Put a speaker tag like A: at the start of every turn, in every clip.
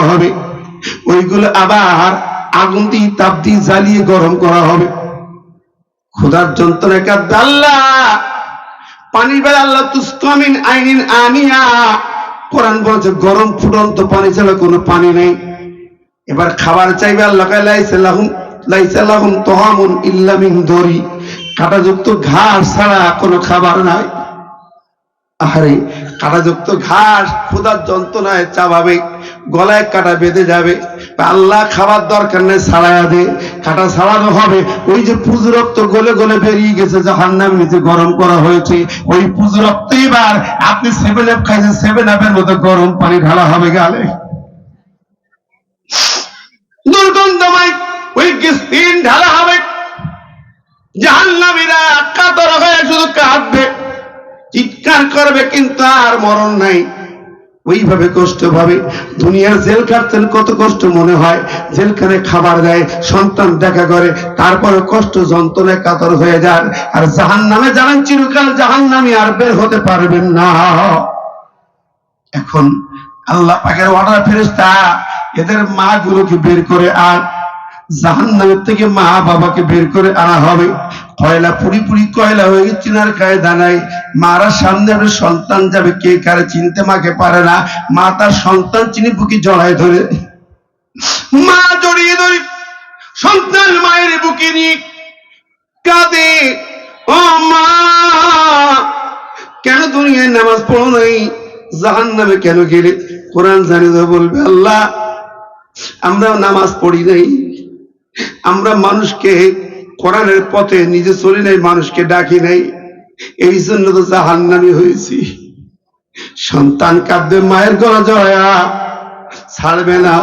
A: বানানো হবে। ওইগুলো আবার আগুন দিয়ে তাপ দিয়ে জ্বালিয়ে গরম করা হবে। ক্ষুধার যন্ত্রণা কাঁদবে আল্লাহ পানির বেলা আল্লাহ তুস্কামিন আইনিন আনিয়া কোরআন বলছে, গরম ফুটন্ত পানি ছাড়া কোনো পানি নেই। এবার খাবার চাইবে আল্লাহ, কয়, লাইসা লাহুম লাইসা লাহুম তহামুন ইল্লা মিন দরি। কাঁটাযুক্ত ঘাস ছাড়া কোনো খাবার নাই। আরে কাঁটাযুক্ত ঘাস, ক্ষুধার যন্ত্রণায় চাবাবে গলায় কাটা বেঁধে যাবে। আল্লাহ খাবার দরকার নেই, ছাড়াইয়া দে। কাটা ছাড়ানো হবে। ওই যে পুজো রক্ত গলে গলে বেরিয়ে গেছে জাহান নাম নিচে গরম করা হয়েছে। ওই পুজো রক্ত এবার আপনি সেভেন আপ খাইছেন সেভেন আপের মতো গরম পানি ঢালা হবে গালে। দুর্গন্ধময় ওই ঢালা হবে। জাহান্নামীরা কাতর হয়ে শুধু কাঁদবে। চিৎকার করবে কিন্তু আর মরণ নাই। ওইভাবে কষ্ট ভাবে দুনিয়ার জেল কাটতেন কত কষ্ট মনে হয়। জেলখানে খাবার দেয়, সন্তান দেখা করে তারপরে কষ্ট, যন্ত্রণায় কাতর হয়ে যান। আর জাহান নামে যাবেন চিরকাল জাহান নামে আর বের হতে পারবেন না। এখন আল্লাহ পাকের অর্ডার ফেরেস্তা এদের মা গুলোকে বের করে আর জাহান্নামের থেকে মা বাবাকে বের করে আনা হবে। কয়লা, পুরি পুরি কয়লা হয়ে গেছে চিনার গায়ে দানায়। মারা সামনে সন্তান যাবে, কে কারে চিনতে মাকে পারে না। মা তার সন্তান চিনি বুকে জড়ায় ধরে। মা জড়িয়ে ধরে সন্তান মায়ের বুকে নিয়ে কাঁদে। ও মা, কেন দুনিয়ায় নামাজ পড়ো নাই? জাহান নামে কেন গেলে? কোরআন জানি তো বলবে, আল্লাহ আমরা নামাজ পড়ি নাই। আমরা মানুষকে কোরআনের পথে নিজে চলি নাই, মানুষকে ডাকি নাই। এই জন্য তো জাহান্নামি হয়েছি। সন্তান কাঁদবে, মায়ের গলা জড়ায়া। ছাড়বে না।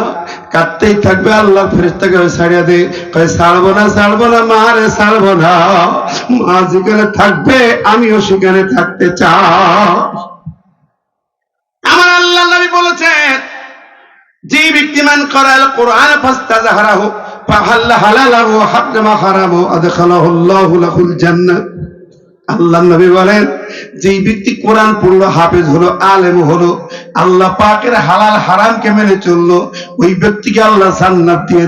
A: কাঁদতেই থাকবে, আল্লাহ ফেরেস্তাকে ছাড়িয়া দে। কয়, ছাড়বো না ছাড়বো না, মা রে, ছাড়বো না। মা যেখানে থাকবে, আমিও সেখানে থাকতে চাই। আল্লাহ বলেছেন, যে ব্যক্তি মান করাল কোরআন ফাস্তা জাহারাহু আল্লাহু নবী বলেন যে ব্যক্তি কোরআন পড়ল, হাফেজ হলো, আলেম হলো, আল্লাহ পাকের হালাল মেনে চলল, ওই ব্যক্তিকে আল্লাহ দিয়ে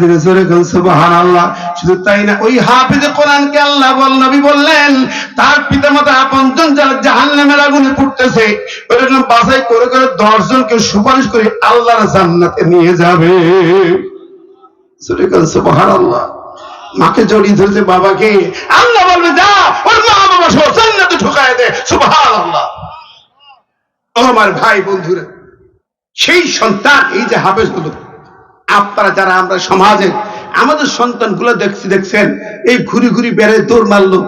A: শুধু তাই না, ওই হাফেজ কোরআনকে আল্লাহ বল নবী বললেন, তার পিতামাতা আপনজন যারা জাহান্নামের আগুনে পড়তেছে ওইরকম বাছাই করে করে দশ জনকে সুপারিশ করে আল্লাহর জান্নাতে নিয়ে যাবে। মাকে জড়িয়ে ধরেছে বাবাকে। আল্লাহ বলবে, যা, ওর মা বাবা সহ জান্নাতে ঢুকায় দে আমার ভাই বন্ধুরা, সেই সন্তান, এই যে হাফেজ হলো আপনারা যারা আমরা সমাজে, আমাদের সন্তানগুলো দেখছি, দেখছেন, এই ঘুরি ঘুরি বেড়ে দৌড় মারলো,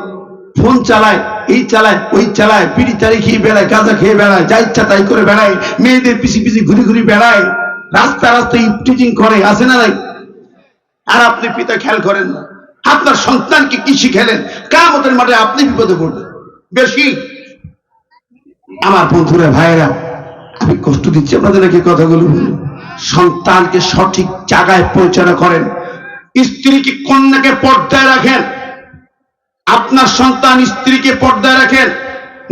A: ফোন চালায়, এই চালায়, ওই চালায় পিড়ি তারি খেয়ে বেড়ায়, গাঁজা খেয়ে বেড়ায়, যা ইচ্ছা তাই করে বেড়ায়, মেয়েদের পিছি পিছি ঘুরি ঘুরি বেড়ায় রাস্তা রাস্তায় টিচিং করে আসে না নাই? আর আপনি পিতা খেয়াল করেন না। আপনার সন্তানকে কি শিখেলেন? কামতের মাঠে আপনি বিপদে পড়বেন। বেশি। আমার বন্ধুরা, ভাইয়েরা, আমি কষ্ট দিচ্ছি আপনাদের নাকি কথাগুলো? সন্তানকে সঠিক জায়গায় পৌঁছানো করেন। স্ত্রীকে কন্যাকে পর্দায় রাখেন। আপনার সন্তান স্ত্রীকে পর্দায় রাখেন।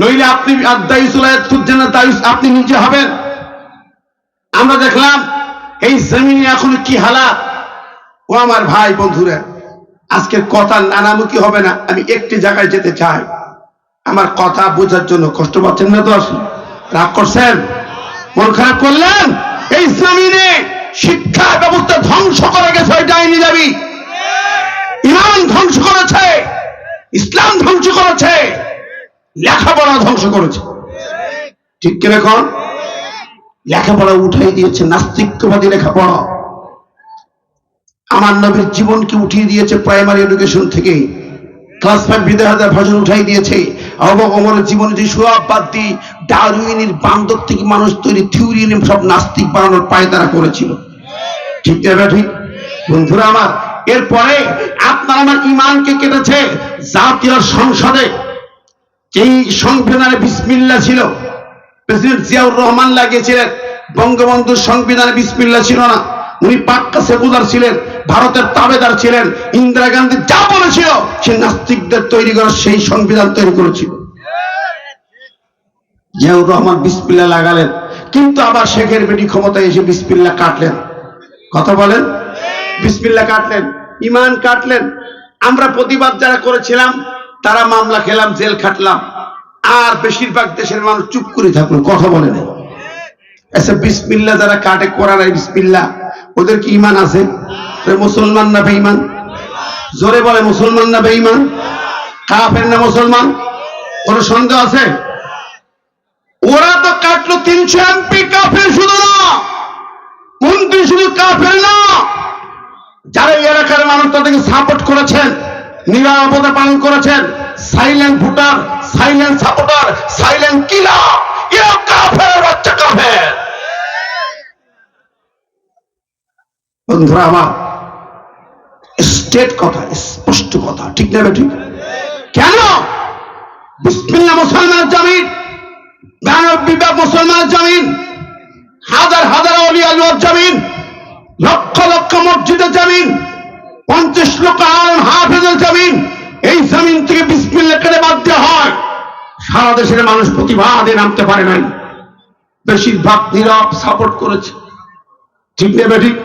A: নইলে আপনি আপনি নিজে হবেন। আমরা দেখলাম, এই জমিনে এখন কি হালাত? ও আমার ভাই বন্ধুরা আজকের কথা নানামুখী হবে না, আমি একটি জায়গায় যেতে চাই। আমার কথা বোঝার জন্য কষ্ট পাচ্ছেন না তো রাগ করছেন? মন খারাপ করলেন? এই জমিনে শিক্ষা ব্যবস্থা ধ্বংস করে গেছে, ওই ডাইনি যাবি ইমান ধ্বংস করেছে, ইসলাম ধ্বংস করেছে, লেখাপড়া ধ্বংস করেছে। ঠিক এখন? লেখাপড়া উঠাই দিয়েছে নাস্তিকবাদী লেখাপড়া। আমার নবীর জীবনকে উঠিয়ে দিয়েছে প্রাইমারি এডুকেশন থেকে? ক্লাস ফাইভ বিদায় হাজার ভাষণ উঠাই দিয়েছে। অমরের জীবনে যে সোয়াব বাদ দিয়ে ডারউইনের বান্দর থেকে মানুষ তৈরি থিওরি সব নাস্তিক বানানোর পায় তারা করেছিল। ঠিক না ঠিক বন্ধুরা আমার, এরপরে আপনার আমার ইমানকে কেটেছে জাতীয় সংসদে। এই সংবিধানে বিসমিল্লা ছিল, প্রেসিডেন্ট জিয়াউর রহমান লাগিয়েছিলেন। বঙ্গবন্ধুর সংবিধানে বিসমিল্লা ছিল না, উনি পাক্কা সেকুলার ছিলেন। ভারতের তাবেদার ছিলেন, ইন্দিরা গান্ধী যা বলেছিল, সে নাস্তিকদের তৈরি করা সেই সংবিধান তৈরি করেছিল। জিয়াউর রহমান বিসমিল্লা লাগালেন, কিন্তু আবার শেখের বেটি ক্ষমতায় এসে বিসমিল্লা কাটলেন। কথা বলেন? বিসমিল্লা কাটলেন, ইমান কাটলেন। আমরা প্রতিবাদ যারা করেছিলাম, তারা মামলা খেলাম, জেল খাটলাম। আর বেশিরভাগ দেশের মানুষ চুপ করে থাকল কথা বলে না আচ্ছা বিসমিল্লা যারা কাটে, করার বিসমিল্লা ওদের কি ইমান আছে? মুসলমান না বেঈমান? জোরে বলে, মুসলমান না বেঈমান? কাফের না মুসলমান? কোন সন্দেহ আছে? ওরা তো কাটলো তিনশো এমপি কাফের শুধু না। মন্ত্রী শুধু কাফের না। যারা এই এলাকার মানুষ তাদেরকে সাপোর্ট করেছেন নিরাপদা পালন করেছেন silent voter silent supporter silent কিলা এরা কাফের, বাচ্চা কাফের। বন্ধুরা আমার স্টেট কথা, স্পষ্ট কথা, ঠিক না ঠিক? কেন? বিসমিল্লাহ মুসলমানের জমিন মুসলমানের জমিন, হাজার হাজার অলি আলুয়ার জমিন, লক্ষ লক্ষ মসজিদের জমিন, পঞ্চাশ লক্ষ আলম হাফেজের জমিন, এই জমিন থেকে বিসমিল্লা কেটে বাদ দেওয়া হয়? সারা দেশের মানুষ প্রতিবাদে নামতে পারে নাই। বেশিরভাগ নীরব সাপোর্ট করেছে। ঠিক নেবে ঠিক?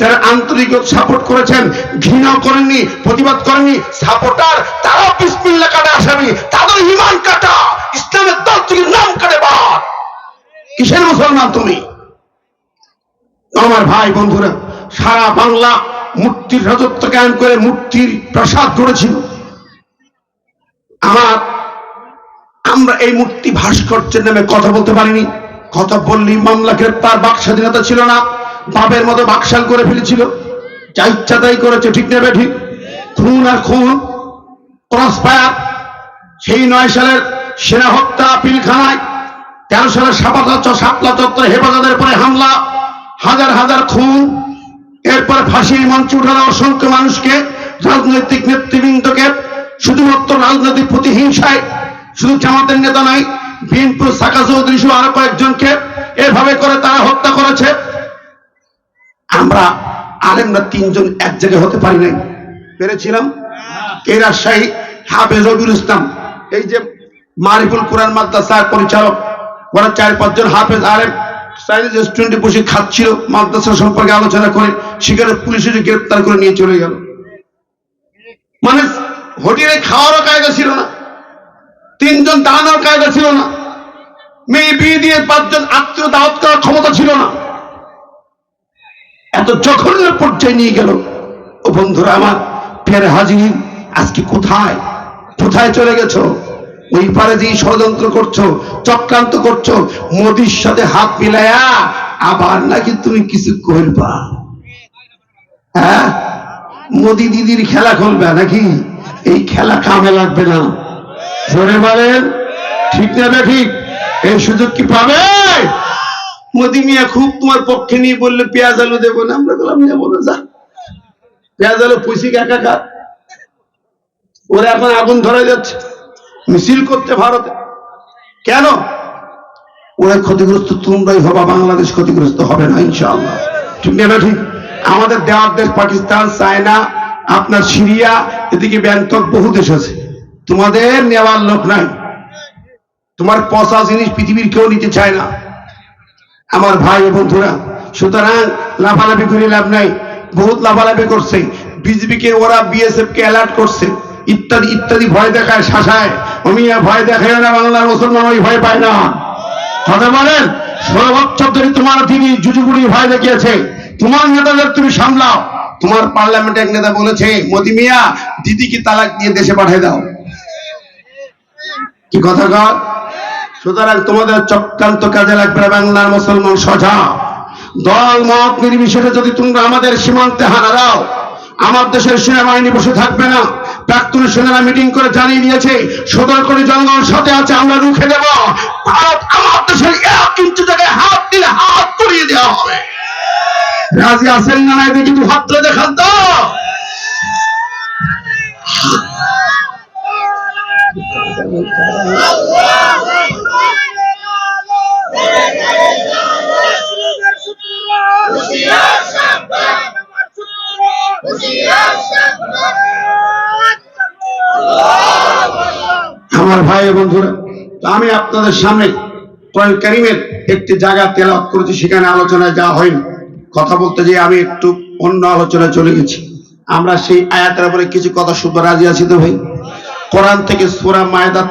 A: যারা আন্তরিক সাপোর্ট করেছেন, ঘৃণা করেননি, প্রতিবাদ করেননি সাপোর্টার তারাও বিসমিল্লা কাটে আসামি, তাদের ইমান কাটা, ইসলামের দল থেকে নাম কাটে বাদ কিসের মুসলমান তুমি? আমার ভাই, বন্ধুরা, সারা বাংলা মূর্তির রাজত্ব কায়ন করে মূর্তির প্রসাদ গড়েছিল। আমার, আমরা এই মূর্তি ভাস্কর্যের নামে কথা বলতে পারিনি। কথা বললি মামলা, গ্রেপ্তার, বাক স্বাধীনতা ছিল না। বাপের মতো বাকশাল করে ফেলেছিল। যা ইচ্ছা তাই করেছে, ঠিক নেবে ঠিক খুন আর খুন, ক্রস ফায়ার, সেই নয় সালের সেনা হত্যা, পিলখানায়, তেরো সালের সাপাতা সাপলা চত্বরে হেফাজতের পরে হামলা, হাজার হাজার খুন। এরপরে ফাঁসির মঞ্চে উঠানো অসংখ্য মানুষকে, রাজনৈতিক নেতৃবৃন্দকে, শুধুমাত্র রাজনৈতিক প্রতিহিংসায়, শুধু জামাতের নেতা নয়, বিএনপুর সাকা চৌধুরী সহ আরও কয়েকজনকে এভাবে করে তারা হত্যা করেছে। আমরা আলেমরা তিনজন এক জায়গায় হতে পারি নাই। পেরেছিলাম? এই রাজশাহী? হাফেজ রবিউল ইসলাম। এই যে মারিফুল কোরআন মাদ্রাসার পরিচালক, ওরা চার পাঁচজন হাফেজ আলেম চাইনিজ রেস্টুরেন্টে বসে খাচ্ছিল, মাদ্রাসা সম্পর্কে আলোচনা করে, সেখানে পুলিশ এসে গ্রেপ্তার করে নিয়ে চলে গেল। মানে হোটেলে খাওয়ারও কায়দা ছিল না। তিনজন দাঁড়ানোর কায়দা ছিল না। মেয়ে বিয়ে দিয়ে পাঁচজন আত্মীয় দাওয়াত করার ক্ষমতা ছিল না। এত জঘন্য পর্যায়ে নিয়ে গেল। ও বন্ধুরা আমার ফের হাজির। আজকে কোথায়? কোথায় চলে গেছো? ওই পারে যে ষড়যন্ত্র করছ, চক্রান্ত করছ, মোদির সাথে হাত মিলায়া আবার নাকি তুমি কিছু করবা? হ্যাঁ? মোদি দিদির খেলা খেলবে নাকি? এই খেলা কামে লাগবে না। জোরে বলেন, ঠিক না ঠিক এই সুযোগ কি পাবে? মোদি মিয়া খুব তোমার পক্ষে নিয়ে বললে, পেঁয়াজ আলু দেবো না। আমরা বললাম, নেব না, যা। পেঁয়াজ আলু পুষি কাকা খা ওরা এখন আগুন ধরে যাচ্ছে। মিছিল করতে ভারতে। কেন? ওরা ক্ষতিগ্রস্ত তোমরাই হবা, বাংলাদেশ ক্ষতিগ্রস্ত হবে না, ইনশাআল্লাহ। ঠিক না ঠিক আমাদের দেওয়ার দেশ পাকিস্তান, চায়না, আপনার সিরিয়া, এদিকে ব্যাংকক, বহু দেশ আছে। তোমাদের নেওয়ার লোক নাই। তোমার পচা জিনিস পৃথিবীর কেউ নিতে চায় না। আমার ভাই বন্ধুরা, সুতরাং লাফালাফি করে লাভ নাই, বহুত লাফালাফি করছে। বিজেপিকে, ওরা বিএসএফ কে অ্যালার্ট করছে। ইত্যাদি ইত্যাদি ভয় দেখায়, শাসায়। অমিয়া ভয় দেখায় না, বাংলার মুসলমান ওই ভয় পায় না। কথা বলেন? ষোলো তোমার দিদি জুজুগুড়ি ভয় দেখিয়েছে। তোমার নেতাদের তুমি সামলাও। তোমার পার্লামেন্টে এক নেতা বলেছে মোদি মিয়া, দিদিকে তালাক দিয়ে দেশে পাঠিয়ে দাও। কি কথা কর? সুতরাং তোমাদের চক্রান্ত কাজে লাগবে বাংলার মুসলমান সজা। দল, মত নির্বিশেষে যদি তোমরা আমাদের সীমান্তে হানা দাও, আমার দেশের সেনাবাহিনী বসে থাকবে না। প্রাক্তন সেনারা মিটিং করে জানিয়ে দিয়েছে সদর করে জনগণ সাথে আছে, আমরা রুখে দেব। ভারত আমার দেশের এক ইঞ্চি জায়গায় হাত দিলে হাত করিয়ে দেওয়া হবে। রাজি আছেন না না দেখি একটু হাত তুলে দেখান তো। আমার ভাই বন্ধুরা, তো আমি আপনাদের সামনে কোরআন কারিমের একটি জায়গা তেলাওয়াত করেছি, সেখানে আলোচনায় যাওয়া হয়নি। কথা বলতে যে আমি একটু অন্য আলোচনায় চলে গেছি। আমরা সেই আয়াতের উপরে কিছু কথা শুনতে রাজি আছি তো ভাই? কোরআন থেকে সোরা মায়দা